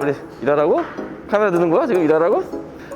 우리 일하라고? 카메라 드는 거야? 지금 일하라고?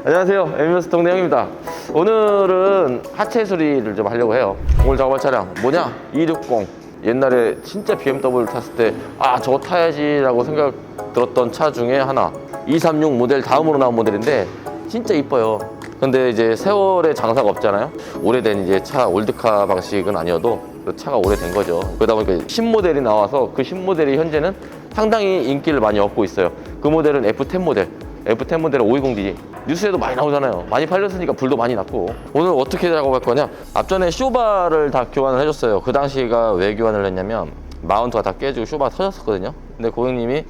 안녕하세요. 에미너스 동네 형입니다. 오늘은 하체 수리를 좀 하려고 해요. 오늘 작업할 차량 뭐냐? 260. 옛날에 진짜 BMW 탔을 때 아 저거 타야지라고 생각 들었던 차 중에 하나 236 모델 다음으로 나온 모델인데 진짜 이뻐요. 근데 이제 세월의 장사가 없잖아요. 오래된 이제 차 올드카 방식은 아니어도 그 차가 오래된 거죠. 그러다 보니까 신모델이 나와서 그 신모델이 현재는 상당히 인기를 많이 얻고 있어요. 그 모델은 F10 모델. F10 모델은 520D. 뉴스에도 많이 나오잖아요. 많이 팔렸으니까 불도 많이 났고. 오늘 어떻게 작업할 거냐? 앞전에 쇼바를 다 교환을 해줬어요. 그 당시가 왜 교환을 했냐면 마운트가 다 깨지고 쇼바가 터졌었거든요. 근데 고객님이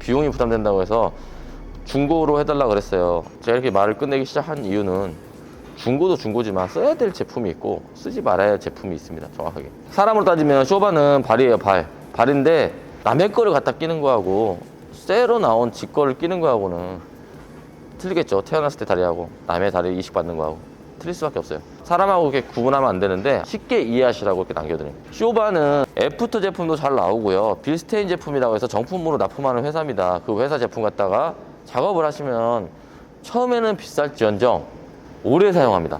비용이 부담된다고 해서 중고로 해달라 그랬어요. 제가 이렇게 말을 끝내기 시작한 이유는 중고도 중고지만 써야 될 제품이 있고 쓰지 말아야 할 제품이 있습니다. 정확하게. 사람으로 따지면 쇼바는 발이에요, 발. 발인데 남의 거를 갖다 끼는 거하고 새로 나온 지 거를 끼는 거하고는 틀리겠죠. 태어났을 때 다리하고 남의 다리 이식 받는 거하고 틀릴 수밖에 없어요. 사람하고 이렇게 구분하면 안 되는데 쉽게 이해하시라고 이렇게 남겨드립니다. 쇼바는 애프터 제품도 잘 나오고요. 빌스테인 제품이라고 해서 정품으로 납품하는 회사입니다. 그 회사 제품 갖다가 작업을 하시면 처음에는 비쌀지언정 오래 사용합니다.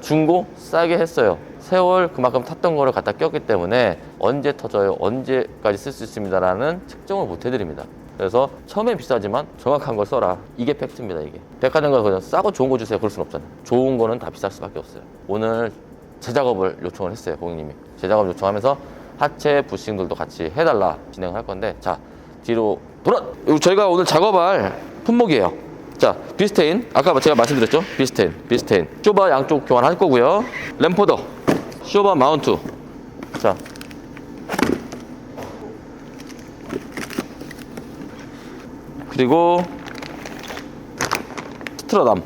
중고 싸게 했어요. 세월 그만큼 탔던 거를 갖다 꼈기 때문에 언제 터져요, 언제까지 쓸 수 있습니다라는 측정을 못 해드립니다. 그래서 처음엔 비싸지만 정확한 걸 써라. 이게 팩트입니다, 이게. 백화점 가서 그냥 싸고 좋은 거 주세요. 그럴 순 없잖아요. 좋은 거는 다 비쌀 수밖에 없어요. 오늘 재작업을 요청을 했어요, 고객님이. 재작업 요청하면서 하체 부싱들도 같이 해달라 진행을 할 건데, 자, 뒤로 돌아! 저희가 오늘 작업할 품목이에요. 자, 비스테인. 아까 제가 말씀드렸죠? 비스테인, 비스테인. 쇼바 양쪽 교환할 거고요. 램포더, 쇼바 마운트. 자, 그리고 스트라담.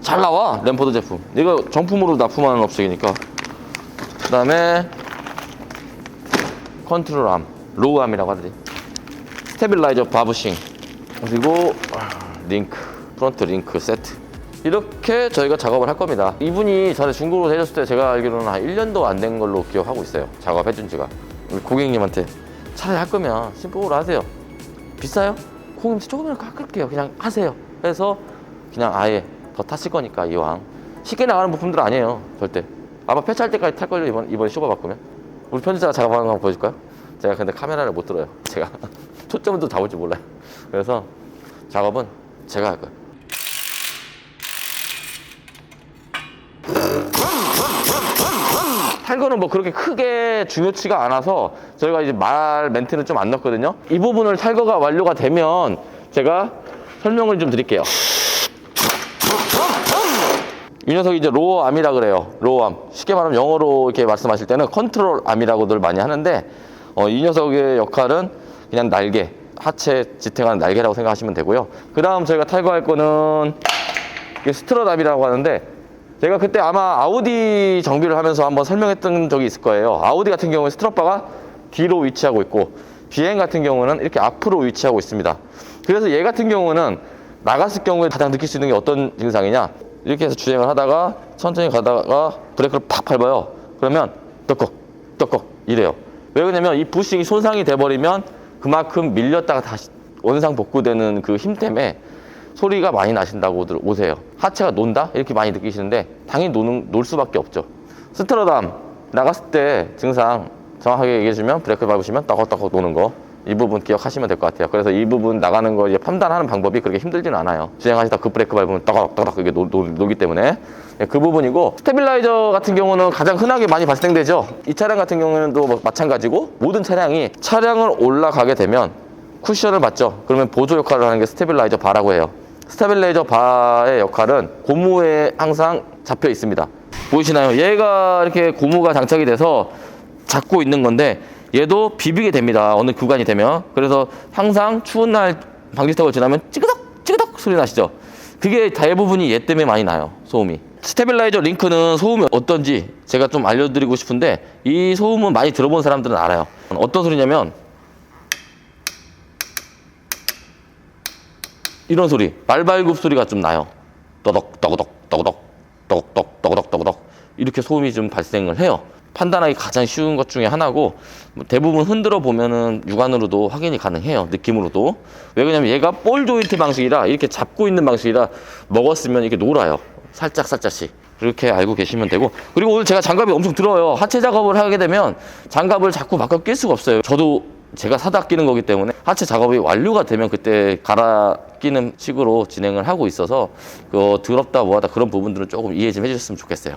잘 나와 램포드 제품. 이거 정품으로 납품하는 업체이니까. 그다음에 컨트롤 암, 로우 암이라고 하더니 스테빌라이저 바브싱 그리고 링크, 프론트 링크 세트. 이렇게 저희가 작업을 할 겁니다. 이분이 전에 중고로 해줬을 때 제가 알기로는 한 1년도 안 된 걸로 기억하고 있어요. 작업해준 지가. 우리 고객님한테 차라리 할 거면 심플로 하세요. 비싸요? 고객님 조금이라도 깎을게요. 그냥 하세요. 해서 그냥 아예 더 타실 거니까 이왕 쉽게 나가는 부품들 아니에요. 절대. 아마 폐차할 때까지 탈 걸요 이번 이번 쇼바 바꾸면. 우리 편집자가 작업하는 거 한번 보여줄까요? 제가 근데 카메라를 못 들어요. 제가 초점은 또 잡을 줄 몰라요. 그래서 작업은 제가 할 거예요. 탈거는 뭐 그렇게 크게 중요치가 않아서 저희가 이제 말 멘트는 좀 안 넣었거든요. 이 부분을 탈거가 완료가 되면 제가 설명을 좀 드릴게요. 이 녀석이 이제 로어암이라 그래요. 로어암. 쉽게 말하면 영어로 이렇게 말씀하실 때는 컨트롤 암이라고들 많이 하는데 어, 이 녀석의 역할은 그냥 날개, 하체 지탱하는 날개라고 생각하시면 되고요. 그 다음 저희가 탈거할 거는 스트럿암이라고 하는데 제가 그때 아마 아우디 정비를 하면서 한번 설명했던 적이 있을 거예요. 아우디 같은 경우는 스트럿바가 뒤로 위치하고 있고 비행 같은 경우는 이렇게 앞으로 위치하고 있습니다. 그래서 얘 같은 경우는 나갔을 경우에 가장 느낄 수 있는 게 어떤 증상이냐? 이렇게 해서 주행을 하다가 천천히 가다가 브레이크를 팍 밟아요. 그러면 떡꺽 떡꺽 이래요. 왜 그러냐면 이 부싱이 손상이 돼버리면 그만큼 밀렸다가 다시 원상 복구되는 그 힘 때문에 소리가 많이 나신다고들 오세요. 하체가 논다? 이렇게 많이 느끼시는데 당연히 노는, 놀 수밖에 없죠. 스트러담 나갔을 때 증상 정확하게 얘기해주면 브레이크 밟으시면 떠걱떠걱 노는 거. 이 부분 기억하시면 될 것 같아요. 그래서 이 부분 나가는 거 이제 판단하는 방법이 그렇게 힘들지는 않아요. 주행하시다 그 브레이크 밟으면 떠걱떠걱 이게 노, 노, 노기 때문에 예, 그 부분이고 스테빌라이저 같은 경우는 가장 흔하게 많이 발생되죠. 이 차량 같은 경우는 또뭐 마찬가지고 모든 차량이 차량을 올라가게 되면 쿠션을 받죠. 그러면 보조 역할을 하는 게 스테빌라이저 바라고 해요. 스테빌라이저 바의 역할은 고무에 항상 잡혀 있습니다. 보이시나요? 얘가 이렇게 고무가 장착이 돼서 잡고 있는 건데 얘도 비비게 됩니다. 어느 구간이 되면. 그래서 항상 추운 날 방지턱을 지나면 찌그덕 찌그덕 소리 나시죠? 그게 대부분이 얘 때문에 많이 나요. 소음이. 스테빌라이저 링크는 소음이 어떤지 제가 좀 알려드리고 싶은데 이 소음은 많이 들어본 사람들은 알아요. 어떤 소리냐면 이런 소리 말발굽 소리가 좀 나요. 떠덕 떠덕 떠덕 떠덕 떠덕 떠덕 떠덕. 이렇게 소음이 좀 발생을 해요. 판단하기 가장 쉬운 것 중에 하나고 뭐 대부분 흔들어 보면은 육안으로도 확인이 가능해요. 느낌으로도. 왜 그러냐면 얘가 볼 조인트 방식이라 이렇게 잡고 있는 방식이라 먹었으면 이렇게 놀아요. 살짝 살짝씩. 그렇게 알고 계시면 되고. 그리고 오늘 제가 장갑이 엄청 들어요. 하체 작업을 하게 되면 장갑을 자꾸 바꿔 낄 수가 없어요. 저도 제가 사다 끼는 거기 때문에 하체 작업이 완료가 되면 그때 갈아 끼는 식으로 진행을 하고 있어서 그 더럽다 뭐하다 그런 부분들은 조금 이해 좀 해주셨으면 좋겠어요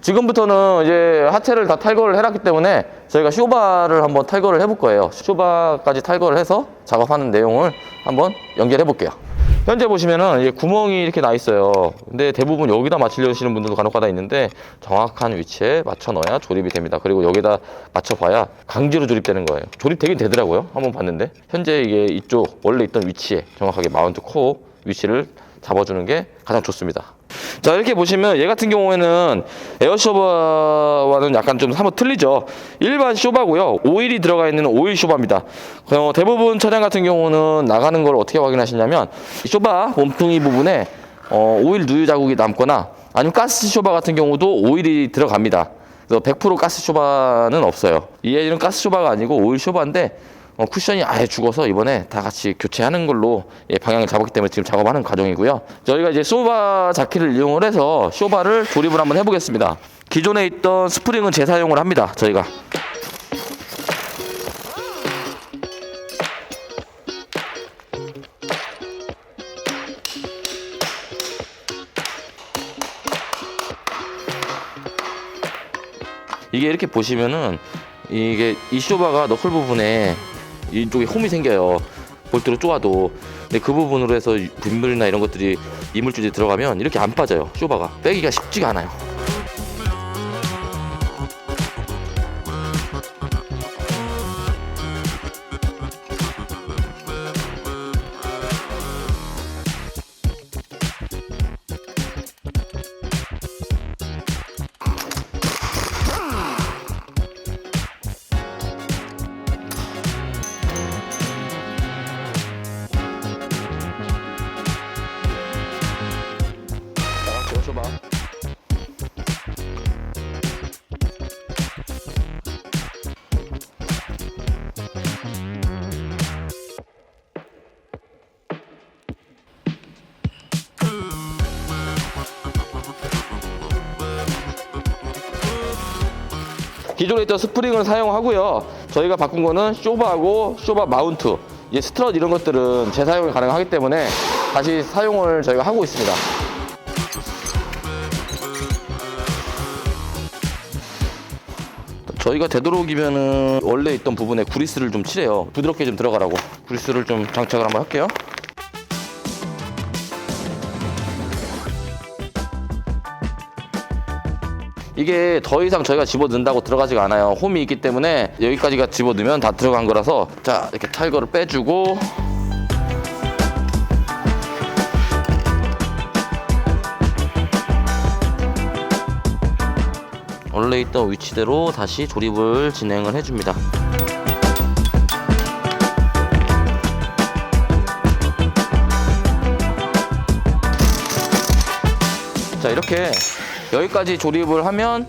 지금부터는 이제 하체를 다 탈거를 해놨기 때문에 저희가 쇼바를 한번 탈거를 해볼 거예요. 쇼바까지 탈거를 해서 작업하는 내용을 한번 연결해 볼게요. 현재 보시면은 이게 구멍이 이렇게 나 있어요. 근데 대부분 여기다 맞추려 하시는 분들도 간혹가다 있는데 정확한 위치에 맞춰 넣어야 조립이 됩니다. 그리고 여기다 맞춰 봐야 강제로 조립되는 거예요. 조립되긴 되더라고요. 한번 봤는데 현재 이게 이쪽 원래 있던 위치에 정확하게 마운트 코어 위치를 잡아주는 게 가장 좋습니다. 자 이렇게 보시면 얘 같은 경우에는 에어 쇼바와는 약간 좀 한번 틀리죠. 일반 쇼바고요. 오일이 들어가 있는 오일 쇼바입니다. 어, 대부분 차량 같은 경우는 나가는 걸 어떻게 확인하시냐면 이 쇼바 몸통이 부분에 어, 오일 누유 자국이 남거나 아니면 가스 쇼바 같은 경우도 오일이 들어갑니다. 그래서 100% 가스 쇼바는 없어요. 이 애는 가스 쇼바가 아니고 오일 쇼바인데 어, 쿠션이 아예 죽어서 이번에 다 같이 교체하는 걸로 예, 방향을 잡았기 때문에 지금 작업하는 과정이고요. 저희가 이제 쇼바 자키를 이용을 해서 쇼바를 조립을 한번 해보겠습니다. 기존에 있던 스프링은 재사용을 합니다. 저희가. 이게 이렇게 보시면은 이게 이 쇼바가 너클 부분에 이쪽에 홈이 생겨요. 볼트로 쪼아도. 근데 그 부분으로 해서 빗물이나 이런 것들이 이물질이 들어가면 이렇게 안 빠져요. 쇼바가 빼기가 쉽지가 않아요. 기존에 있던 스프링을 사용하고요. 저희가 바꾼 거는 쇼바하고 쇼바 마운트, 이제 스트럿 이런 것들은 재사용이 가능하기 때문에 다시 사용을 저희가 하고 있습니다. 저희가 되도록이면은 원래 있던 부분에 구리스를 좀 칠해요. 부드럽게 좀 들어가라고. 구리스를 좀 장착을 한번 할게요. 이게 더 이상 저희가 집어 넣는다고 들어가지가 않아요. 홈이 있기 때문에 여기까지가 집어 넣으면 다 들어간 거라서 자 이렇게 탈거를 빼주고 원래 있던 위치대로 다시 조립을 진행을 해줍니다. 자 이렇게 여기까지 조립을 하면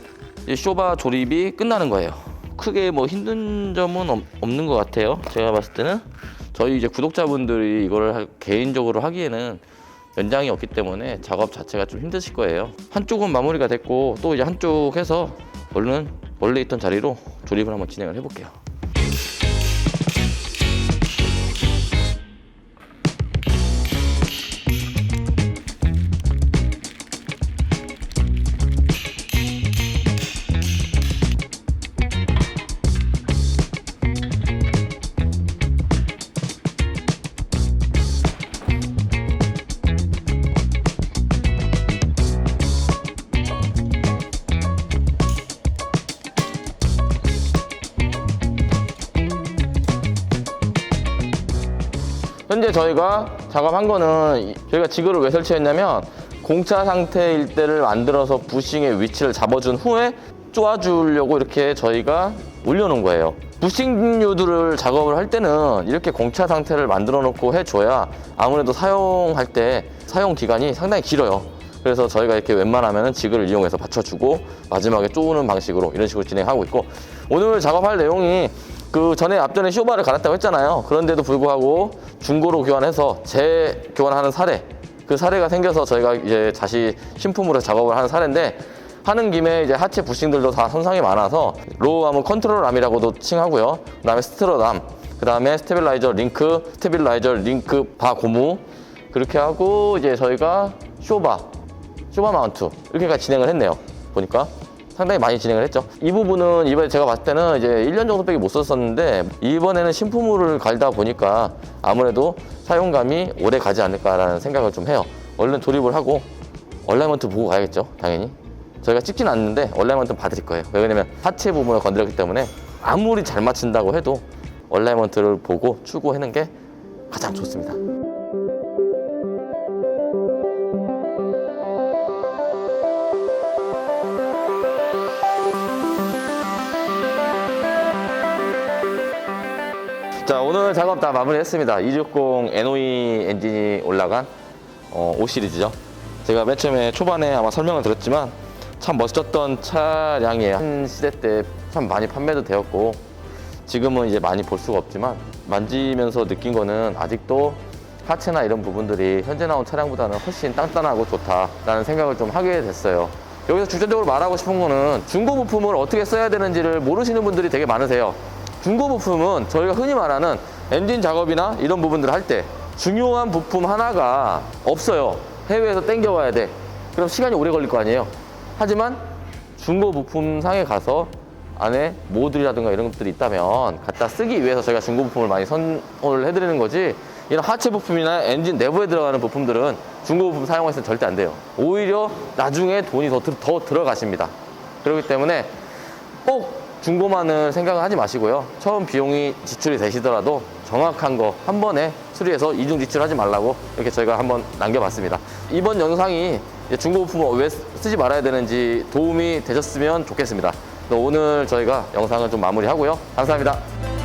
이 쇼바 조립이 끝나는 거예요. 크게 뭐 힘든 점은 없- 없는 것 같아요. 제가 봤을 때는 저희 이제 구독자분들이 이거를 하- 개인적으로 하기에는 연장이 없기 때문에 작업 자체가 좀 힘드실 거예요. 한쪽은 마무리가 됐고 또 이제 한쪽 해서 얼른 원래 있던 자리로 조립을 한번 진행을 해볼게요. 현재 저희가 작업한 거는 이- 저희가 지그를 왜 설치했냐면 공차 상태일 때를 만들어서 부싱의 위치를 잡아준 후에 쪼아주려고 이렇게 저희가 올려놓은 거예요. 부싱 요드를 작업을 할 때는 이렇게 공차 상태를 만들어 놓고 해줘야 아무래도 사용할 때 사용 기간이 상당히 길어요. 그래서 저희가 이렇게 웬만하면 지그를 이용해서 받쳐주고 마지막에 쪼는 방식으로 이런 식으로 진행하고 있고 오늘 작업할 내용이 그 전에 앞전에 쇼바를 갈았다고 했잖아요. 그런데도 불구하고 중고로 교환해서 재교환하는 사례 그 사례가 생겨서 저희가 이제 다시 신품으로 작업을 하는 사례인데 하는 김에 이제 하체 부싱들도 다 손상이 많아서 로우암은 컨트롤암이라고도 칭하고요. 그다음에 스트러암, 그다음에 스테빌라이저 링크, 스테빌라이저 링크 바 고무 그렇게 하고 이제 저희가 쇼바, 쇼바 마운트 이렇게까지 진행을 했네요. 보니까 상당히 많이 진행을 했죠. 이 부분은 이번에 제가 봤을 때는 이제 1년 정도밖에 못 썼었는데 이번에는 신품으로 갈다 보니까 아무래도 사용감이 오래 가지 않을까라는 생각을 좀 해요. 얼른 조립을 하고 얼라이먼트 보고 가야겠죠, 당연히. 저희가 찍진 않는데 얼라이먼트 봐드릴 거예요. 왜냐면 하체 부분을 건드렸기 때문에 아무리 잘 맞춘다고 해도 얼라이먼트를 보고 추구하는 게 가장 좋습니다. 자 오늘 작업 다 마무리했습니다 260 NOE 엔진이 올라간 어, 5 시리즈죠 제가 맨 처음에 초반에 아마 설명을 드렸지만 참 멋졌던 차량이에요 한 시대 때 참 많이 판매도 되었고 지금은 이제 많이 볼 수가 없지만 만지면서 느낀 거는 아직도 하체나 이런 부분들이 현재 나온 차량보다는 훨씬 단단하고 좋다라는 생각을 좀 하게 됐어요. 여기서 주전적으로 말하고 싶은 거는 중고 부품을 어떻게 써야 되는지를 모르시는 분들이 되게 많으세요. 중고 부품은 저희가 흔히 말하는 엔진 작업이나 이런 부분들을 할 때 중요한 부품 하나가 없어요. 해외에서 땡겨와야 돼. 그럼 시간이 오래 걸릴 거 아니에요. 하지만 중고 부품 상에 가서 안에 모듈이라든가 이런 것들이 있다면 갖다 쓰기 위해서 저희가 중고 부품을 많이 선호를 해드리는 거지 이런 하체 부품이나 엔진 내부에 들어가는 부품들은 중고 부품 사용해서는 절대 안 돼요. 오히려 나중에 돈이 더, 들- 더 들어가십니다. 그렇기 때문에 꼭 중고만을 생각을 하지 마시고요. 처음 비용이 지출이 되시더라도 정확한 거 한 번에 수리해서 이중 지출하지 말라고 이렇게 저희가 한번 남겨봤습니다. 이번 영상이 중고 부품을 왜 쓰지 말아야 되는지 도움이 되셨으면 좋겠습니다. 오늘 저희가 영상을 좀 마무리하고요. 감사합니다.